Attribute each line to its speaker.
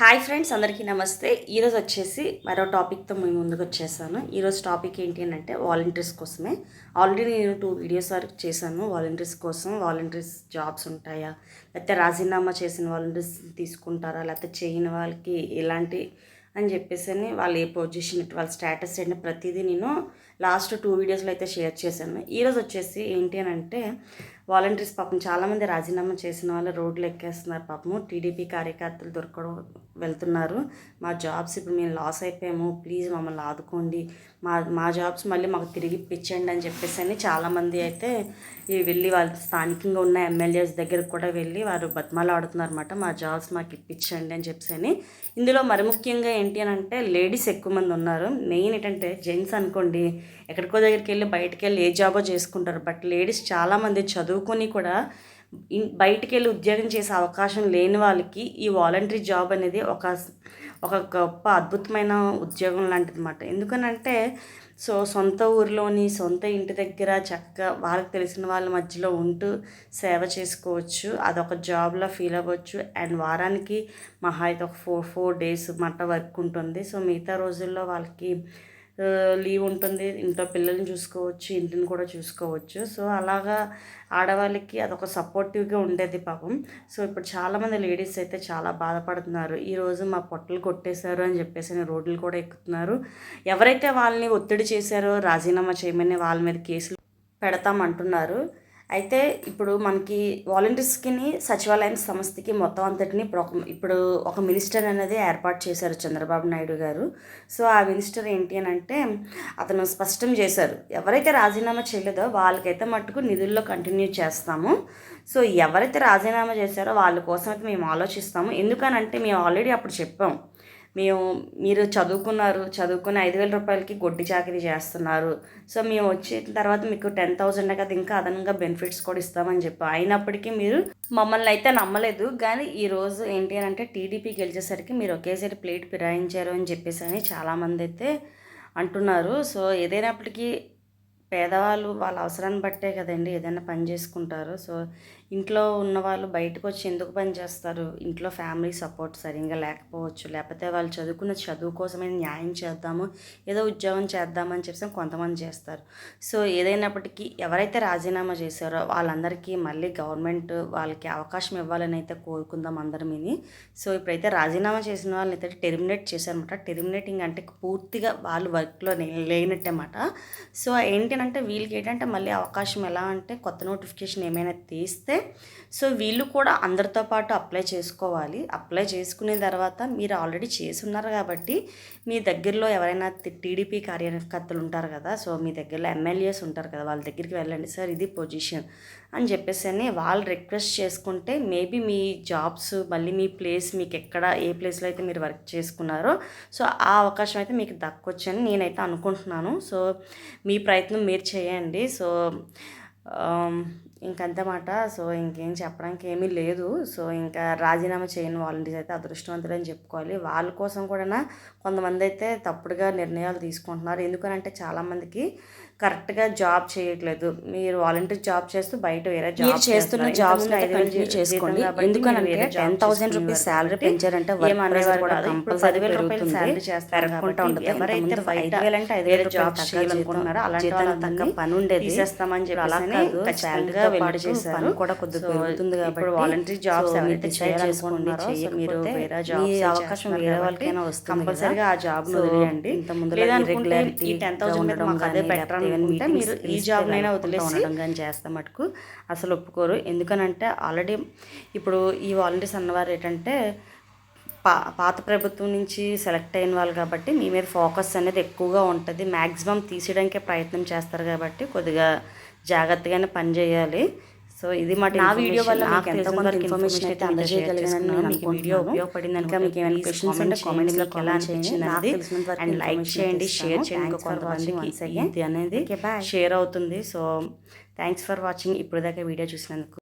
Speaker 1: Hi friends అందరికీ నమస్తే. ఈరోజు వచ్చేసి మరో టాపిక్తో మేము ముందుకు వచ్చేసాను. ఈరోజు టాపిక్ ఏంటి అని అంటే వాలంటీర్స్ కోసమే. ఆల్రెడీ నేను టూ వీడియోస్ వరకు చేశాను. వాలంటీర్స్ కోసం వాలంటీర్స్ జాబ్స్ ఉంటాయా? లేకపోతే రాజీనామా చేసిన వాలంటీర్స్ తీసుకుంటారా? లేకపోతే చేయని వాళ్ళకి ఎలాంటి అని చెప్పేసి అని వాళ్ళు ఏ పొజిషన్ వాళ్ళ స్టేటస్ ఏంటి ప్రతిదీ నేను లాస్ట్ టూ వీడియోస్లో అయితే షేర్ చేశాను. ఈరోజు వచ్చేసి ఏంటి అని అంటే వాలంటీర్స్ పాపం చాలామంది రాజీనామా చేసిన వాళ్ళు రోడ్లు ఎక్కేస్తున్నారు పాపము. టీడీపీ కార్యకర్తలు దొరకడం వెళ్తున్నారు. మా జాబ్స్ ఇప్పుడు మేము లాస్ అయిపోయాము. ప్లీజ్ మమ్మల్ని ఆదుకోండి. మా మా జాబ్స్ మళ్ళీ మాకు తిరిగి ఇప్పించండి అని చెప్పేసి అని చాలామంది అయితే వెళ్ళి వాళ్ళ స్థానికంగా ఉన్న ఎమ్మెల్యేస్ దగ్గరకు కూడా వెళ్ళి వారు బతిమాలు ఆడుతున్నారు అనమాట మా జాబ్స్ మాకు ఇప్పించండి అని చెప్పేసి అని. ఇందులో మరి ముఖ్యంగా ఏంటి అని అంటే లేడీస్ ఎక్కువ మంది ఉన్నారు. మెయిన్ ఏంటంటే జెంట్స్ అనుకోండి. ఎక్కడికో దగ్గరికి వెళ్ళి బయటకు వెళ్ళి ఏ జాబో చేసుకుంటారు. బట్ లేడీస్ చాలామంది చదువుకొని కూడా బయటికి వెళ్ళి ఉద్యోగం చేసే అవకాశం లేని వాళ్ళకి ఈ వాలంటరీ జాబ్ అనేది ఒక ఒక గొప్ప అద్భుతమైన ఉద్యోగం లాంటిది అనమాట ఎందుకనంటే సో సొంత ఊరిలోని సొంత ఇంటి దగ్గర చక్కగా వాళ్ళకి తెలిసిన వాళ్ళ మధ్యలో ఉంటూ సేవ చేసుకోవచ్చు. అదొక జాబ్లో ఫీల్ అవ్వచ్చు. అండ్ వారానికి మహా అయితే ఒక ఫోర్ ఫోర్ డేస్ మట్ట వర్క్ ఉంటుంది. సో మిగతా రోజుల్లో వాళ్ళకి లీవ్ ఉంటుంది. ఇంట్లో పిల్లల్ని చూసుకోవచ్చు ఇంటిని కూడా చూసుకోవచ్చు. సో అలాగా ఆడవాళ్ళకి అదొక సపోర్టివ్గా ఉండేది పాపం. సో ఇప్పుడు చాలామంది లేడీస్ అయితే చాలా బాధపడుతున్నారు. ఈరోజు మా పొట్టలు కొట్టేశారు అని చెప్పేసి రోడ్లు కూడా ఎక్కుతున్నారు. ఎవరైతే వాళ్ళని ఒత్తిడి చేశారో రాజీనామా చేయమని వాళ్ళ మీద కేసులు పెడతామంటున్నారు. అయితే ఇప్పుడు మనకి వాలంటీర్స్కిని సచివాలయం సంస్థకి మొత్తం అంతటిని ఇప్పుడు ఒక ఇప్పుడు ఒక మినిస్టర్ అనేది ఏర్పాటు చేశారు చంద్రబాబు నాయుడు గారు. సో ఆ మినిస్టర్ ఏంటి అని అంటే అతను స్పష్టం చేశారు. ఎవరైతే రాజీనామా చేయలేదో వాళ్ళకైతే మట్టుకు నిధుల్లో కంటిన్యూ చేస్తాము. సో ఎవరైతే రాజీనామా చేశారో వాళ్ళ కోసం అయితే మేము ఆలోచిస్తాము. ఎందుకనంటే మేము ఆల్రెడీ అప్పుడు చెప్పాం. మేము మీరు చదువుకున్నారు చదువుకుని ఐదు వేల రూపాయలకి గొడ్డి చాకరీ చేస్తున్నారు. సో మేము వచ్చిన తర్వాత మీకు టెన్ థౌజండ్ కదా ఇంకా అదనంగా బెనిఫిట్స్ కూడా ఇస్తామని చెప్పి. అయినప్పటికీ మీరు మమ్మల్ని అయితే నమ్మలేదు. కానీ ఈరోజు ఏంటి అని అంటే టీడీపీ గెలిచేసరికి మీరు ఒకేసారి ప్లేట్ ఫిరాయించారు అని చెప్పేసి అని చాలామంది అయితే అంటున్నారు. సో ఏదైనప్పటికీ పేదవాళ్ళు వాళ్ళ అవసరాన్ని బట్టే కదండి ఏదైనా పని చేసుకుంటారు. సో ఇంట్లో ఉన్న వాళ్ళు బయటకు వచ్చి ఎందుకు పని చేస్తారు? ఇంట్లో ఫ్యామిలీ సపోర్ట్ సరిగ్గా లేకపోవచ్చు. లేకపోతే వాళ్ళు చదువుకున్న చదువు కోసమే న్యాయం చేద్దాము ఏదో ఉద్యోగం చేద్దామని చెప్పి కొంతమంది చేస్తారు. సో ఏదైనప్పటికీ ఎవరైతే రాజీనామా చేశారో వాళ్ళందరికీ మళ్ళీ గవర్నమెంట్ వాళ్ళకి అవకాశం ఇవ్వాలని అయితే కోరుకుందాం అందరం సో ఇప్పుడైతే రాజీనామా చేసిన వాళ్ళని అయితే టెర్మినేట్ చేశారనమాట టెర్మినేటింగ్ అంటే పూర్తిగా వాళ్ళు వర్క్లో లేనట్టే సో ఏంటంటే వీళ్ళకి ఏంటంటే మళ్ళీ అవకాశం ఎలా అంటే కొత్త నోటిఫికేషన్ ఏమైనా తీస్తే సో వీళ్ళు కూడా అందరితో పాటు అప్లై చేసుకోవాలి. అప్లై చేసుకునే తర్వాత మీరు ఆల్రెడీ చేసున్నారు కాబట్టి మీ దగ్గరలో ఎవరైనా టీడీపీ కార్యకర్తలు ఉంటారు కదా సో మీ దగ్గరలో ఎమ్మెల్యేస్ ఉంటారు కదా వాళ్ళ దగ్గరికి వెళ్ళండి సార్ ఇది పొజిషన్ అని చెప్పేసి అని వాళ్ళు రిక్వెస్ట్ చేసుకుంటే మేబీ మీ జాబ్స్ మళ్ళీ మీ ప్లేస్ మీకు ఎక్కడ ఏ ప్లేస్లో అయితే మీరు వర్క్ చేసుకున్నారో సో ఆ అవకాశం అయితే మీకు దక్కొచ్చని నేనైతే అనుకుంటున్నాను. సో మీ ప్రయత్నం మీరు చేయండి. సో ఇంకంతమాట సో ఇంకేం చెప్పడానికి ఏమీ లేదు. సో ఇంకా రాజీనామా చేయని వాలంటీర్స్ అయితే అదృష్టవంతులని చెప్పుకోవాలి. వాళ్ళ కోసం కూడా కొంతమంది అయితే తప్పుడుగా నిర్ణయాలు తీసుకుంటున్నారు. ఎందుకనంటే చాలామందికి కరెక్ట్గా జాబ్ చేయట్లేదు. మీరు వాలంటీర్ జాబ్ చేస్తూ బయట వేరే జాబ్ చేస్తున్న జాబ్స్ చేసుకోండి. ఎందుకనంటే టెన్ థౌసండ్ రూపీస్ శాలరీ పెంచారంటే పదివేల రూపాయలు శాలరీ చేస్తారు ఎవరైతే అంటే ఐదు వేలు జాబ్ చేయాలనుకుంటున్నారో అలాంటి పని ఉండేది. తీసేస్తామని చెప్పి అలా కాదు. వెళ్ళి చేశారు. కూడా కొద్దిగా పెరుగుతుంది కాబట్టి వాలంటీర్ జాబ్స్ ఎవరైతే చేయాలనుకుంటున్నారో మీరు వేరే జాబ్ అవకాశం వేరే వాళ్ళకైనా వస్తుంది కంపల్సరీగా ఆ జాబ్ వదిలేయండి. ఇంత ముందు ఈ టెన్ థౌసండ్ మీద మాకు అదే బెటర్ అనుకుంటే మీరు ఈ జాబ్ నైనా వదిలేసి కానీ చేస్తే మటుకు అసలు ఒప్పుకోరు. ఎందుకనంటే ఆల్రెడీ ఇప్పుడు ఈ వాలంటీర్స్ అన్నవారు ఏంటంటే పా పాత ప్రభుత్వం నుంచి సెలెక్ట్ అయిన వాళ్ళు కాబట్టి మీ మీద ఫోకస్ అనేది ఎక్కువగా ఉంటుంది. మ్యాక్సిమం తీసేయడానికే ప్రయత్నం చేస్తారు కాబట్టి కొద్దిగా జాగ్రత్తగానే పని చేయాలి. సో ఇది మాట నా వీడియో వల్ల నాకు ఎంతో కొంత ఇన్ఫర్మేషన్ అయితే అందజేయగలిగాను మీకు వీడియో ఉపయోగపడింది అనుక మీకు ఏమైనా క్వశ్చన్స్ ఉంటే కామెంట్స్లో ఎలా అనిపించింది అనేది అండ్ లైక్ చేయండి షేర్ చేయండి ఇంకా కొంతమందికి ఇది అనేది షేర్ అవుతుంది. సో థ్యాంక్స్ ఫర్ వాచింగ్ ఇప్పుడు దాకా వీడియో చూసినందుకు